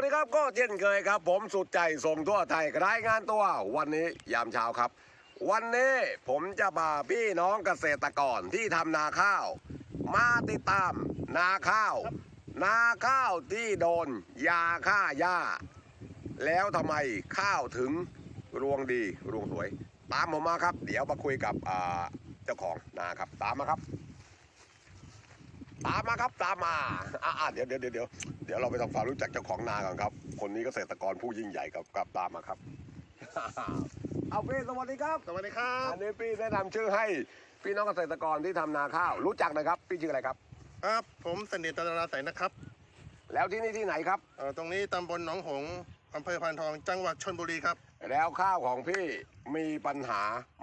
วัสดีครับก็เช่นเคยครับ ผมสุดใจส่งทั่วไทยรายงานตัววันนี้ยามเช้าครับ วันนี้ผมจะพาพี่น้องเกษตรกรที่ทำนาข้าว มาติดตามนาข้าว นาข้าวที่โดนยาฆ่าหญ้า แล้วทำไมข้าวถึงรวงดีรวงสวย ตามผมมาครับ เดี๋ยวมาคุยกับเจ้าของนาครับตามมาครับ ตามมาครับตามมาอ่าเดี๋ยวเดี๋ยวเดี๋ยวเดี๋ยวเดี๋ยวเราไปทำความรู้จักเจ้าของนาก่อนครับ คนนี้เกษตรกรผู้ยิ่งใหญ่ครับครับตามมาครับ เอาพี่สวัสดีครับสวัสดีครับอันนี้พี่แนะนำชื่อให้พี่น้องเกษตรกรที่ทำนาข้าว รู้จักนะครับ พี่ชื่ออะไรครับครับผมสนิทตราใสนะครับ แล้วที่นี่ที่ไหนครับเอ่อตรงนี้ตำบลหนองหงส์อำเภอพานทองจังหวัดชนบุรีครับ แล้วข้าวของพี่มีปัญหา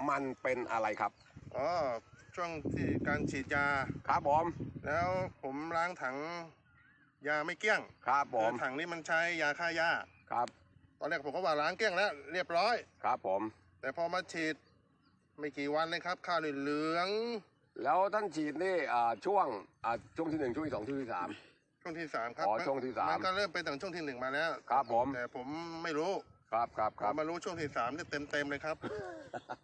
มันเป็นอะไรครับอ๋อ ช่วงที่การฉีดยา ครับผม แล้วผมล้างถังยาไม่เกลี้ยงครับผมคือถังนี้มันใช้ยาฆ่าหญ้าครับ ตอนแรกผมก็ว่าล้างเกลี้ยงแล้ว เรียบร้อย ครับผม แต่พอมาฉีดไม่กี่วันเลยครับข้าวนี่เหลือง แล้วท่านฉีดนี่อ่าช่วงอ่าช่วงที่หนึ่งช่วงที่สองช่วงที่สามช่วงที่สามครับอ๋อช่วงที่สามมันก็เริ่มเป็นตั้งช่วงที่หนึ่งมาแล้ว ครับผม แต่ผมไม่รู้ครับครับคพรัอบมารู้ช่วงที่สามเนี่ยเต็มเต็มๆเลยครับ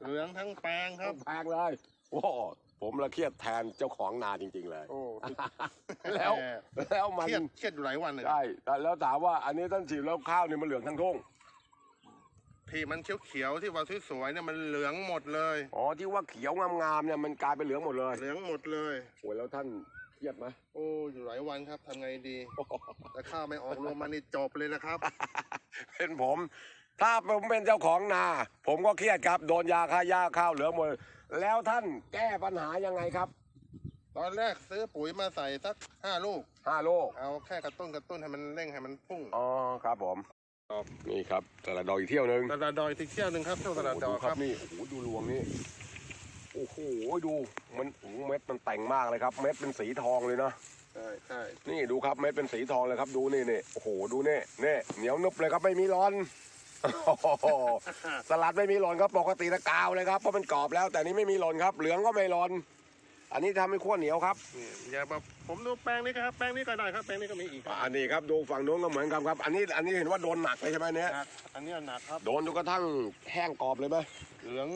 เหลืองทั้งแปลงครับแพงเลย โอ้ผมละเครียดแทนเจ้าของนาจริง ๆ เลย โอ้แล้วแล้วมันเครียดเครียดอยู่หลายวันเลยใช่แต่แล้วถามว่าอันนี้ท่านฉีดแล้วข้าวนี่มันเหลืองทั้งทุ่งที่มันเขียวๆที่ว่าสวยๆเนี่ยมันเหลืองหมดเลยอ๋อที่ว่าเขียวงามๆเนี่ยมันกลายเป็นเหลืองหมดเลย เหลืองหมดเลยโอ้ยแล้วท่านเครียดไหมโอ้อยู่หลายวันครับทำไงดีแต่ข้าวไม่ออกลงมานี่จบเลยนะครับ เป็นผม ถ้าผมเป็นเจ้าของนา ผมก็เครียดครับ โดนยาฆ่าหญ้าข้าวเหลืองหมดแล้วท่านแก้ปัญหายังไงครับตอนแรกซื้อปุ๋ยมาใส่สักห้าลูกห้าโลกเอาแค่กระตุ้นกระตุ้นให้มันเร่งให้มันพุ่งอ๋อครับผมนี่ครับตลาดดอยอีกเที่ยวหนึ่งตลาดดอยที่เที่ยวหนึ่งครับเที่ยวตลาดดอยโโหครับนี่โอ้โหดูรวงนี่โอ้โหดูมันโอ้โหเม็ดมันแต่งมากเลยครับ เม็ดเป็นสีทองเลยเนาะใช่ใช่นี่ดูครับเม็ดเป็นสีทองเลยครับ ดูนี่นี่โอ้โหดูนี่นี่เหนียวนึบเลยครับไม่มีร้อน โอ้โหสลัดไม่มีหล่นครับปกติตะกาวเลยครับเพราะมันกรอบแล้ว แต่นี้ไม่มีหล่นครับ เหลืองก็ไม่หล่นอันนี้ทำให้ขั้วเหนียวครับนี่อย่ามาผมดูแปลงนี้ครับแปลงนี้ก็ได้ครับแปลงนี้ก็มีอีกครับอันนี้ครับดูฝั่งโน้นก็เหมือนกันครับ อันนี้อันนี้เห็นว่าโดนหนักเลยใช่ไหมเนี่ยหนักอันนี้หนักครับโดนจนกระทั่งแห้งกรอบเลยไหมเหลือง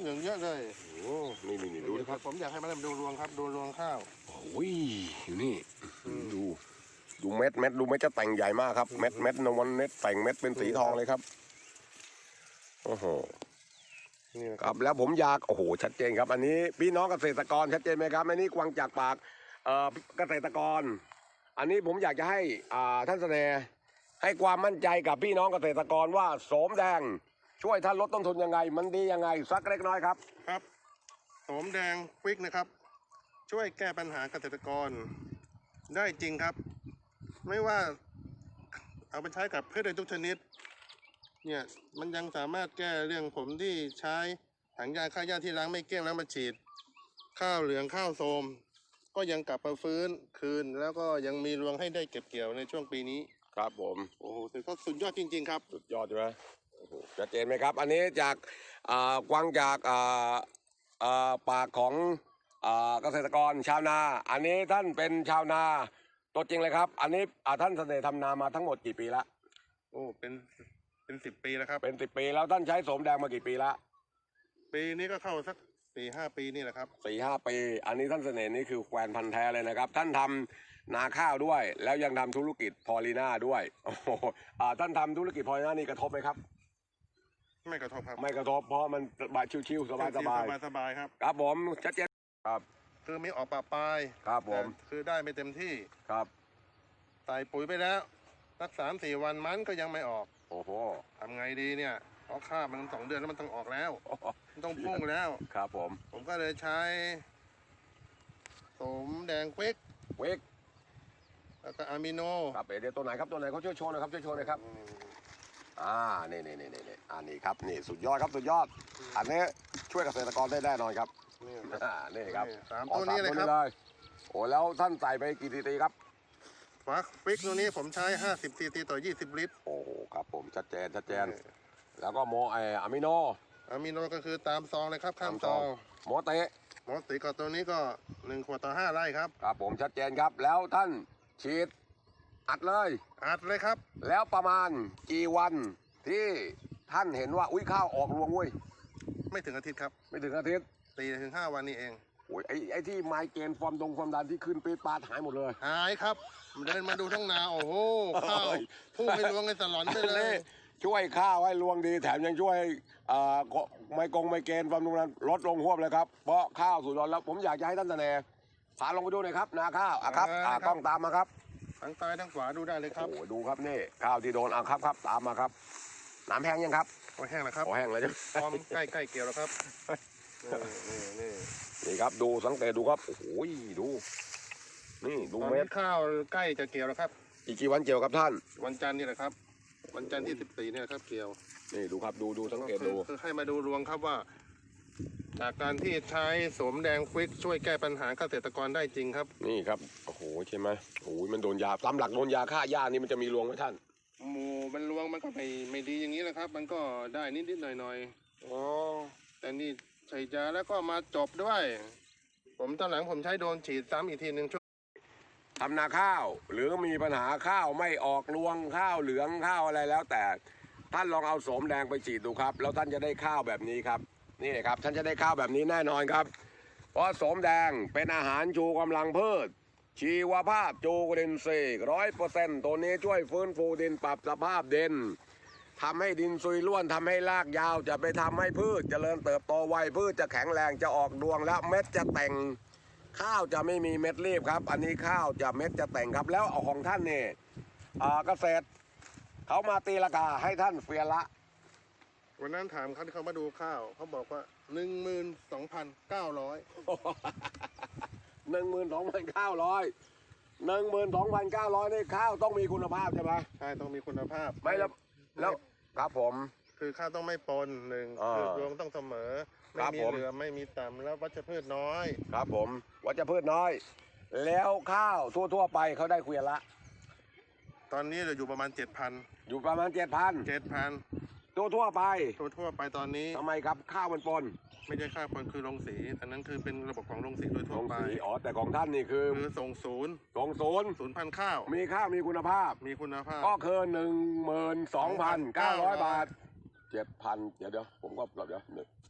เหลืองเยอะเลยโอ้นี่นี่นี่ดูดิครับผมอยากให้มันดูรวงครับดูรวงข้าวโอ้ยอยู่นี่ดูดู เม็ดเม็ดดูเม็ดจะแต่งใหญ่มากครับเม็ดเม็ดนวลเม็ดแต่งเม็ดเป็นสีทองเลยครับโอ้โหนี่นะคครับรับแล้วผมอยากโอ้โหชัดเจนครับ อันนี้พี่น้องเกษตรกรชัดเจนไหมครับอันนี้กวางจากปากเอ่อเกษตรกร อันนี้ผมอยากจะให้อ่าท่านเสนห์ให้ความมั่นใจกับพี่น้องเกษตรกรว่าโสมแดง ช่วยท่านลดต้นทุนยังไง มันดียังไงสักเล็กน้อยครับ ครับโสมแดงควิกนะครับ ช่วยแก้ปัญหาเกษตรกร ได้จริงครับ ไม่ว่าเอาไปใช้กับพืชใดทุกชนิด เนี่ยมันยังสามารถแก้เรื่องผมที่ใช้ถังยาฆ่าหญ้าที่ล้างไม่เกลี้ยงแล้วมาฉีด ข้าวเหลืองข้าวโทรมก็ยังกลับมาฟื้นคืน แล้วก็ยังมีรวงให้ได้เก็บเกี่ยวในช่วงปีนี้ ครับผมโอ้โหถือว่าสุดยอดจริง ๆ ครับ สุดยอดใช่ไหมโอ้โหชัดเจนไหมครับ อันนี้จากอ่ากวางจากอ่าอ่าปากของอ่าเกษตรกรชาวนา อันนี้ท่านเป็นชาวนา ตัวจริงเลยครับ อันนี้อ่าท่านเสน่ห์ทำนามาทั้งหมดกี่ปีละ โอ้ เป็น เป็นสิบปีแล้วครับ เป็นสิบปีแล้วท่านใช้โสมแดงมากี่ปีละปีนี้ก็เข้าสักสี่ห้าปีนี่แหละครับ สี่ห้าปี อันนี้ท่านเสน่ห์นี่คือแควนพันธุ์แท้เลยนะครับ ท่านทำนาข้าวด้วย แล้วยังทำธุรกิจพอลีน่าด้วยโอ้โหอ่าท่านทำธุรกิจพอลีน่านี่กระทบไหมครับ ไม่กระทบครับไม่กระทบเพราะมันสบายชิวๆสบายๆสบายสบายๆครับ ครับผมชัดเจนครับ คือมีออกปะปลายครับผม แต่คือได้ไม่เต็มที่ครับ ใส่ปุ๋ยไปแล้วสักสามสี่วันมันก็ยังไม่ออกโอ้โหทำไงดีเนี่ยเพราะข้าวมันสองเดือนแล้วมันต้องออกแล้วมันต้องพุ่งแล้ว ครับผม ผมก็เลยใช้โสมแดงควิกเวกแล้วก็อะมิโนครับเดี๋ยวตัวไหนครับตัวไหนเขาช่วยโชว์หนะครับช่วยโชว์หนะครับ อ่านี่นี่นี่นี่นี่อันนี้ครับนี่สุดยอดครับสุดยอด อันนี้ช่วยเกษตรกรได้แน่นอนครับ นี่อ่านี่ครับนี่สามอ๋อตัวนี้เลยครับสามโอ้แล้วท่านใส่ไปกี่ทีตีครับฟักควิกตัวนี้ผมใช้ห้าสิบซีซีต่อยี่สิบลิตรโอ้โหครับผมชัดเจนชัดเจน แล้วก็โมไออะมิโนอะมิโนก็คือตามซองเลยครับข้ามซองโมเตะหมอสีกับตัวนี้ก็หนึ่งขวดต่อห้าไร่ครับ ครับผมชัดเจนครับ แล้วท่านฉีดอัดเลย อัดเลยครับ แล้วประมาณกี่วันที่ท่านเห็นว่าอุ้ยข้าวออกรวงเว้ยไม่ถึงอาทิตย์ครับ ไม่ถึงอาทิตย์ ตีถึงห้าวันนี้เอง โอ้ยไอ้ไอ้ที่ไมเกรนความดงความดันที่ขึ้นปี๊ดปาดหายหมดเลย หายครับ เดินมาดูทั้งนา โอ้โหข้าวเอ้ยพุ่งไปลวงในสลอนไปเลยนี่ช่วยข้าวให้รวงดีแถมยังช่วยเอ่อไมกงไมเกรนความดงความดันลดลงหวบเลยครับ เพราะข้าวสุดยอดแล้วผมอยากจะให้ท่านเสนอพาลงไปดูหน่อยครับนาข้าวอะครับอะกล้องตามมาครับ ทั้งซ้ายทั้งขวาดูได้เลยครับโอ้โหดูครับนี่ข้าวที่โดนอะครับครับตามมาครับน้ำแห้งยังครับโอ้ยแห้งแล้วครับโอ้แห้งแล้วจ้ะ พร้อมใกล้ใกล้เกี่ยวแล้วครับ นี่นี่นี่นี่ครับดูสังเกตดูครับโอ้โหดู นี่ดูตอนเม็นี้ดข้าวใกล้จะเกี่ยวแล้วครับ อีกกี่วันเกี่ยวครับท่าน วันจันทร์นี่แหละครับ วันจันทร์ที่สิบสี่เนี่ยครับเกี่ยว นี่ดูครับดูดูสังเกตคืดูอคือให้มาดูรวงครับว่า จากการที่ใช้โสมแดงควิกช่วยแก้ปัญหาเกษตรกรได้จริงครับ นี่ครับโอ้โหใช่ไหมโอ้โหมันโดนยาตามหลักโดนยาฆ่าหญ้านี่มันจะมีรวงไหมท่านหมูมันรวงมันก็ไม่ไม่ดีอย่างนี้แหละครับ มันก็ได้นิดนิดๆหน่อยหน่อยอ๋อๆแต่นี่ ใส่ยาแล้วก็มาจบด้วย ผมตอนหลังผมใช้โดนฉีดซ้ำอีกทีหนึ่งช่วยทำนาข้าว หรือมีปัญหาข้าวไม่ออกรวงข้าวเหลืองข้าวอะไรแล้วแต่ท่านลองเอาโสมแดงไปฉีดดูครับ แล้วท่านจะได้ข้าวแบบนี้ครับ นี่ครับ ท่านจะได้ข้าวแบบนี้แน่นอนครับ เพราะโสมแดงเป็นอาหารชูกำลังพืช ชีวภาพจูกรินทรีร้อยเปอร์เซ็นต์ตัวนี้ช่วยฟื้นฟูดินปรับสภาพดิน ทำให้ดินซุยล้วนทำให้รากยาว จะไปทำให้พืชเจริญเติบโตไวพืชจะแข็งแรงจะออกดวงและเม็ดจะแต่ง ข้าวจะไม่มีเม็ดรีบครับ อันนี้ข้าวจะเม็ดจะแต่งครับ แล้วเอาของท่านเนี่ยอ่าเกษตรเขามาตีราคาให้ท่านเฟียละ วันนั้นถามเขาที่เขามาดูข้าวเขาบอกว่าหนึ่งหมื่นสองพันเก้าร้อยหนึ่งหมื่นสองพันเก้าร้อยหนึ่งหมื่นสองพันเก้าร้อยนี่ข้าวต้องมีคุณภาพใช่ไหมใช่ต้องมีคุณภาพ ไม่แล้ว แล้วครับผม คือข้าวต้องไม่ปนหนึ่งคือดวงต้องเสมอไม่มีเหลือไม่มีต่ำแล้ววัชพืชน้อย ครับผมวัชพืชน้อย แล้วข้าวทั่วทั่วไปเขาได้เคลียร์ละ ตอนนี้เราอยู่ประมาณเจ็ดพันอยู่ประมาณเจ็ดพันเจ็ดพัน ตัวทั่วไปทั่วทั่วไปตอนนี้ทำไมครับข้าวมันปนไม่ใช่ข้าวปนคือโรงสีอันนั้นคือเป็นระบบของโรงสีโดยทั่วไปอ๋อแต่ของท่านนี่คือคือส่งศูนย์ส่งศูนย์ศูนย์พันข้าว มีข้าวมีคุณภาพ มีคุณภาพ ก็คือหนึ่งหมื่นสองพันเก้าร้อยบาทเจ็ดพันเดี๋ยวเดี๋ยวผมก็เดี๋ยว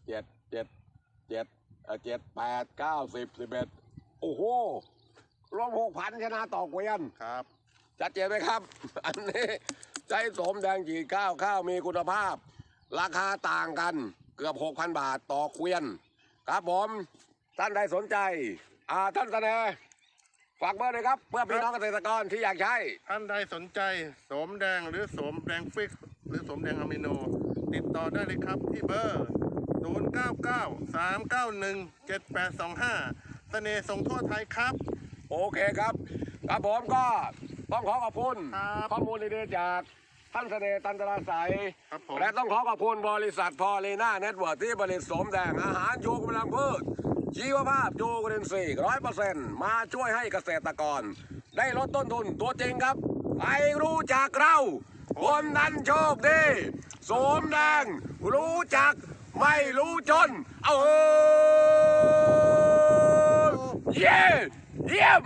เจ็ดเจ็ดเจ็ดเจ็ดแปดเก้าสิบสิบเอ็ดโอ้โหรวมหกพันชนะต่อเกวียนครับจัดเจนไหมครับ อันนี้ ใช้สมแดงจีข้าวข้าวมีคุณภาพ ราคาต่างกันเกือบหกพันบาทต่อเกวียน ครับผม ท่านใดสนใจ อ่าท่านเสนอฝากเบอร์เลยครับ เพื่อพี่น้องเกษตรกรที่อยากใช้ ท่านใดสนใจโสมแดงหรือโสมแดงฟิกหรือโสมแดงอะมิโน ติดต่อได้เลยครับที่เบอร์ 0 9 9 3 9 1 7 8 2 5 เสน่ห์ส่งทั่วไทยครับ โอเคครับ ครับผมก็ ต้องขอขอบคุณครับข้อมูลดีๆจากท่านเสน่ห์ตันตราใสยครับผม และต้องขอขอบคุณบริษัทพอลีน่าเน็ตเวิร์กที่ผลิตสมแดงอาหารชูกำลังพืช ชีวภาพจูกรินทรีย์ร้อยเปอร์เซ็นต์มาช่วยให้เกษตรกร ได้ลดต้นทุนตัวจริงครับใครรู้จักเราคนนั้นโชคดีสมแดงรู้จักไม่รู้จน เอาเฮ้ยเย้เยี่ยม